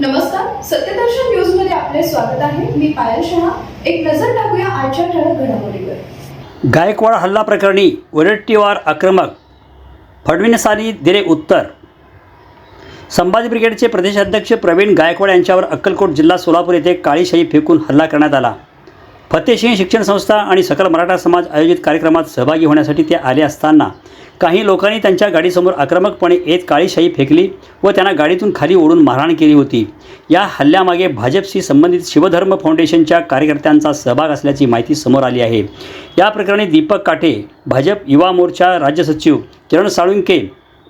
नमस्कार सत्यदर्शन न्यूजमध्ये आपले स्वागत आहे. मी पायल शहा. एक नजर टाकूया आजच्या ठळक घडामोडीवर. गायकवाड हल्ला प्रकरणी वरट्टीवार आक्रमक. फडणवीसांनी दिले उत्तर. संभाजी ब्रिगेडचे प्रदेशाध्यक्ष प्रवीण गायकवाड यांच्यावर अक्कलकोट जिल्हा सोलापूर येथे काळी शाई फेकून हल्ला करण्यात आला. फतेसिंह शिक्षण संस्था आणि सकल मराठा समाज आयोजित कार्यक्रमात सहभागी होण्यासाठी ते आले असताना काही लोकांनी त्यांच्या गाडीसमोर आक्रमकपणे येत काळीशाही फेकली व त्यांना गाडीतून खाली ओढून मारहाण केली होती. या हल्ल्यामागे भाजपशी संबंधित शिवधर्म फाउंडेशनच्या कार्यकर्त्यांचा सहभाग असल्याची माहिती समोर आली आहे. या प्रकरणी दीपक काटे भाजप युवा मोर्चा राज्य सचिव किरण साळुंके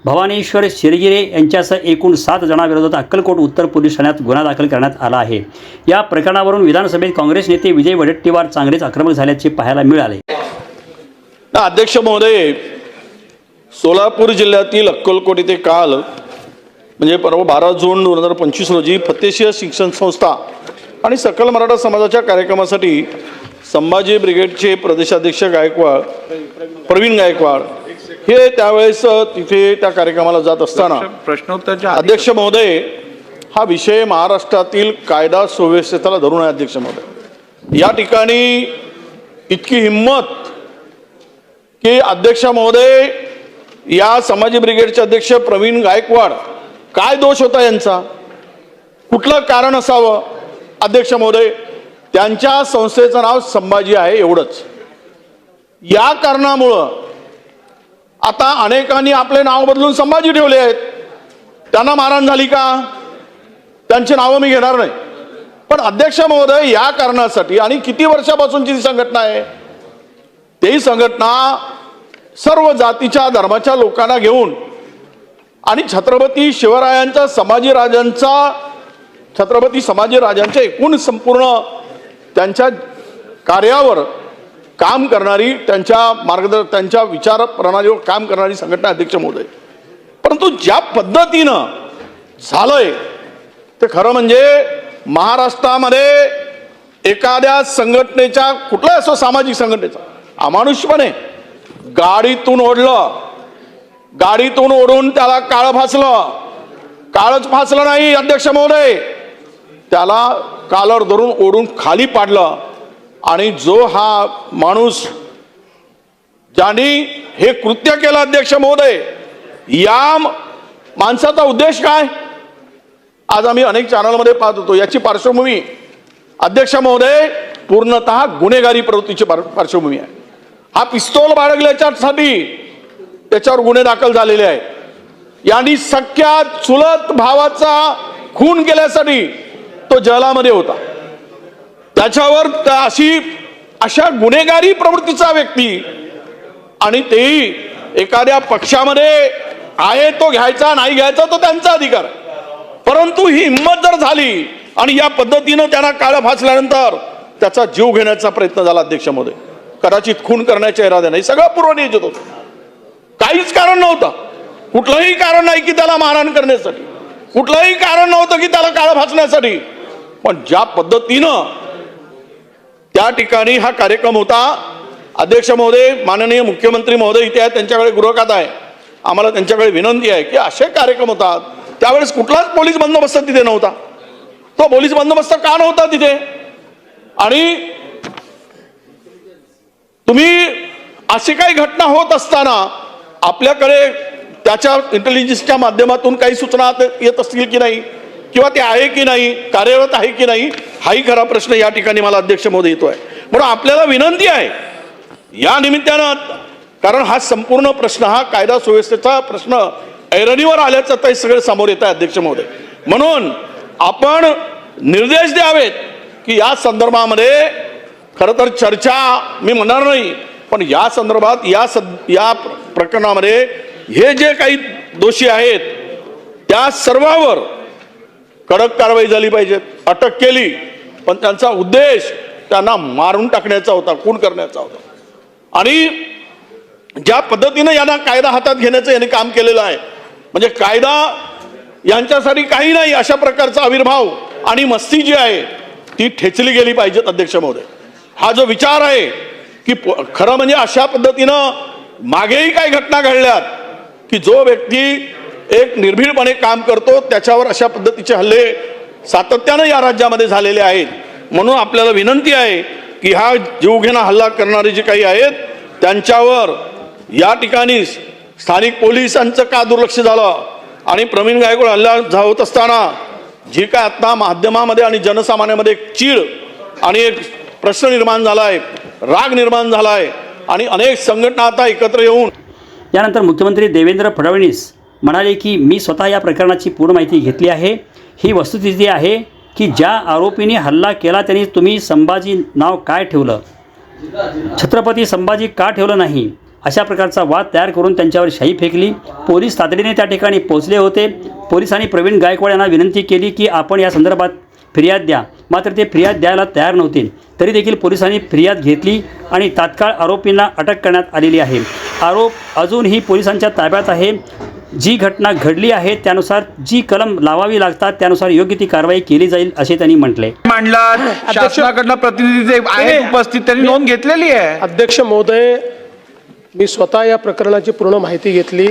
भवानेश्वर शिरगिरे यांच्यासह एकूण सात जणांविरोधात अक्कलकोट उत्तर पोलीस ठाण्यात गुन्हा दाखल करण्यात आला आहे. या प्रकरणावरून विधानसभेत काँग्रेस नेते विजय वडेट्टीवार चांगलेच आक्रमक झाल्याचे पाहायला मिळाले. अध्यक्ष महोदय सोलापूर जिल्ह्यातील अक्कलकोट येथे काल म्हणजे परवा बारा जून दोन हजार पंचवीस रोजी फतेशिया शिक्षण संस्था आणि सकल मराठा समाजाच्या कार्यक्रमासाठी संभाजी ब्रिगेडचे प्रदेशाध्यक्ष गायकवाड प्रवीण गायकवाड हे त्यावेळेस तिथे त्या कार्यक्रमाला जात असताना प्रश्नोत्तरच्या अध्यक्ष महोदय हा विषय महाराष्ट्रातील कायदा सुव्यवस्थेला धरून आहे अध्यक्ष महोदय. या ठिकाणी इतकी हिंमत की अध्यक्ष महोदय या समाजी ब्रिगेडचे अध्यक्ष प्रवीण गायकवाड काय दोष होता यांचा? कुठलं कारण असावं? अध्यक्ष महोदय त्यांच्या संस्थेचं नाव संभाजी आहे एवढंच. या कारणामुळं आता अनेकांनी आपले नाव बदलून संभाजी ठेवले आहेत. त्यांना मारहाण झाली का? त्यांची नावं मी घेणार नाही. पण अध्यक्ष महोदय या कारणासाठी आणि किती वर्षापासूनची ती संघटना आहे? तेही संघटना सर्व जातीच्या धर्माच्या लोकांना घेऊन आणि छत्रपती शिवरायांचा संभाजीराजांचा छत्रपती संभाजीराजांच्या एकूण संपूर्ण त्यांच्या कार्यावर काम करणारी त्यांच्या मार्गदर्शन त्यांच्या विचार प्रणालीवर काम करणारी संघटना अध्यक्ष महोदय. परंतु ज्या पद्धतीनं झालंय ते खरं म्हणजे महाराष्ट्रामध्ये एखाद्या संघटनेच्या कुठलाही असो सामाजिक संघटनेचा अमानुषपणे गाडीतून ओढलं गाडीतून ओढून त्याला काळं फासलं काळच फासलं नाही अध्यक्ष महोदय. त्याला कालर धरून ओढून खाली पाडलं आणि जो हा माणूस ज्यांनी हे कृत्य केलं अध्यक्ष महोदय या माणसाचा उद्देश काय? आज आम्ही अनेक चॅनलमध्ये पाहत होतो. याची पार्श्वभूमी अध्यक्ष महोदय पूर्णतः गुन्हेगारी प्रवृत्तीची पार्श्वभूमी आहे. हा पिस्तोल बाळगल्याच्यासाठी त्याच्यावर गुन्हे दाखल झालेले आहेत. यांनी सख्या चुलत भावाचा खून केल्यासाठी तो जलामध्ये होता. त्याच्यावर त्या अशी अशा गुन्हेगारी प्रवृत्तीचा व्यक्ती आणि तेही एखाद्या पक्षामध्ये आहे तो घ्यायचा नाही घ्यायचा तो त्यांचा अधिकार. परंतु ही हिंमत जर झाली आणि या पद्धतीनं त्यांना काळं फासल्यानंतर त्याचा जीव घेण्याचा प्रयत्न झाला अध्यक्षामध्ये कदाचित खून करण्याच्या इराद्याने. सगळं पूर्वनियोजित होतं. काहीच कारण नव्हतं. कुठलंही कारण नाही की त्याला मारहाण करण्यासाठी. कुठलंही कारण नव्हतं की त्याला काळं फासण्यासाठी. पण ज्या पद्धतीनं त्या ठिकाणी हा कार्यक्रम होता. अध्यक्ष महोदय माननीय मुख्यमंत्री महोदय इथे आहेत त्यांच्याकडे गृहकात आहे. आम्हाला त्यांच्याकडे विनंती आहे की असे कार्यक्रम होतात. त्यावेळेस कुठलाच पोलीस बंदोबस्त तिथे नव्हता. तो पोलीस बंदोबस्त का नव्हता तिथे? आणि तुम्ही अशी काही घटना होत असताना आपल्याकडे त्याच्या इंटेलिजन्सच्या माध्यमातून काही सूचना येत असतील की नाही? किंवा ते आहे की नाही? कार्यरत आहे की नाही? हाही खरा प्रश्न या ठिकाणी मला अध्यक्ष येतो आहे म्हणून आपल्याला विनंती आहे या निमित्तानं कारण हा संपूर्ण प्रश्न हा कायदा सुव्यवस्थेचा प्रश्न ऐरणीवर आल्याचं ते सगळे समोर येत आहे अध्यक्ष महोदय म्हणून आपण निर्देश द्यावेत की या संदर्भामध्ये खरं तर चर्चा मी म्हणणार नाही पण या संदर्भात या सद या प्रकरणामध्ये हे जे काही दोषी आहेत त्या सर्वावर कडक कारवाई झाली पाहिजे अटक केली. पण त्यांचा उद्देश त्यांना मारून टाकण्याचा होता खून करण्याचा होता. आणि ज्या पद्धतीनं यांना कायदा हातात घेण्याचं यांनी काम केलेलं आहे म्हणजे कायदा यांच्यासाठी काही नाही अशा प्रकारचा आविर्भाव आणि मस्ती जी आहे ती ठेचली गेली पाहिजेत अध्यक्ष महोदय. हा जो विचार आहे की प- खरं म्हणजे अशा पद्धतीनं मागेही काही घटना घडल्यात की जो व्यक्ती एक निर्भीडपणे काम करतो त्याच्यावर अशा पद्धतीचे हल्ले सातत्यानं या राज्यामध्ये झालेले आहेत. म्हणून आपल्याला विनंती आहे की हा जीवघेणा हल्ला करणारे जे काही आहेत त्यांच्यावर या ठिकाणी स्थानिक पोलिसांचं का दुर्लक्ष झालं आणि प्रवीण गायकवाड हल्ला झा- होत असताना जी काय आता माध्यमामध्ये आणि जनसामान्यामध्ये एक चीड आणि एक प्रश्न निर्माण झाला आहे राग निर्माण झाला आहे आणि अनेक संघटना आता एकत्र येऊन यानंतर मुख्यमंत्री देवेंद्र फडणवीस म्हणाले की मी स्वतः या प्रकरणाची पूर्ण माहिती घेतली आहे. ही वस्तुस्थिती आहे की ज्या आरोपीने हल्ला केला त्यांनी तुम्ही संभाजी नाव काय ठेवलं? छत्रपती संभाजी का ठेवलं नाही? अशा प्रकारचा वाद तयार करून त्यांच्यावर शाई फेकली. पोलीस तातडीने त्या ठिकाणी पोहोचले होते. पोलिसांनी प्रवीण गायकवाड यांना विनंती केली की आपण या संदर्भात फिर्याद द्या. मात्र ते फिर्याद द्यायला तयार नव्हते. तरी देखील पोलिसांनी फिर्याद घेतली आणि तात्काळ आरोपींना अटक करण्यात आलेली आहे. आरोप अजूनही पोलिसांच्या ताब्यात आहे. जी घटना घडली आहे त्यानुसार जी कलम लावावी लागतात त्यानुसार योग्य ती कारवाई केली जाईल असे त्यांनी म्हटले. मांडला शासनाकडनं प्रतिनिधी जे आहेत उपस्थित त्यांनी नोंद घेतलेली आहे. अध्यक्ष महोदय मी स्वतः या प्रकरणाची पूर्ण माहिती घेतली.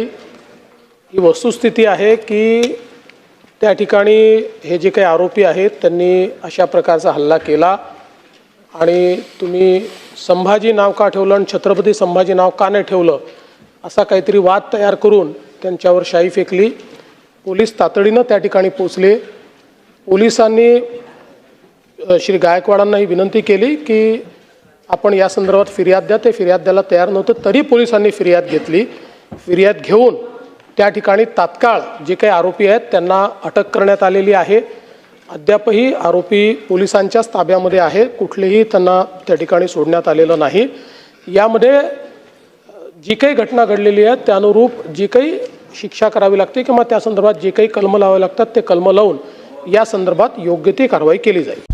ही वस्तुस्थिती आहे की त्या ठिकाणी हे जे काही आरोपी आहेत त्यांनी अशा प्रकारचा हल्ला केला. आणि तुम्ही संभाजी नाव का ठेवलं आणि छत्रपती संभाजी नाव का नाही ठेवलं असा काहीतरी वाद तयार करून त्यांच्यावर शाई फेकली. पोलीस तातडीनं त्या ठिकाणी पोचले पोलिसांनी श्री गायकवाडांना ही विनंती केली की आपण या संदर्भात फिर्याद द्या. ते फिर्याद द्यायला तयार नव्हतं तरी पोलिसांनी फिर्याद घेतली. फिर्याद घेऊन त्या ठिकाणी तात्काळ जे काही आरोपी आहेत त्यांना अटक करण्यात आलेली आहे. अद्यापही आरोपी पोलिसांच्याच ताब्यामध्ये आहे. कुठलेही त्यांना त्या ठिकाणी सोडण्यात आलेलं नाही. यामध्ये जी काही घटना घडलेली आहे त्यानुरूप जी काही शिक्षा करावी लागते किंवा त्या संदर्भात जे काही कलम लावावे लागतात ते कलम लावून या संदर्भात योग्य ती कारवाई केली जाईल.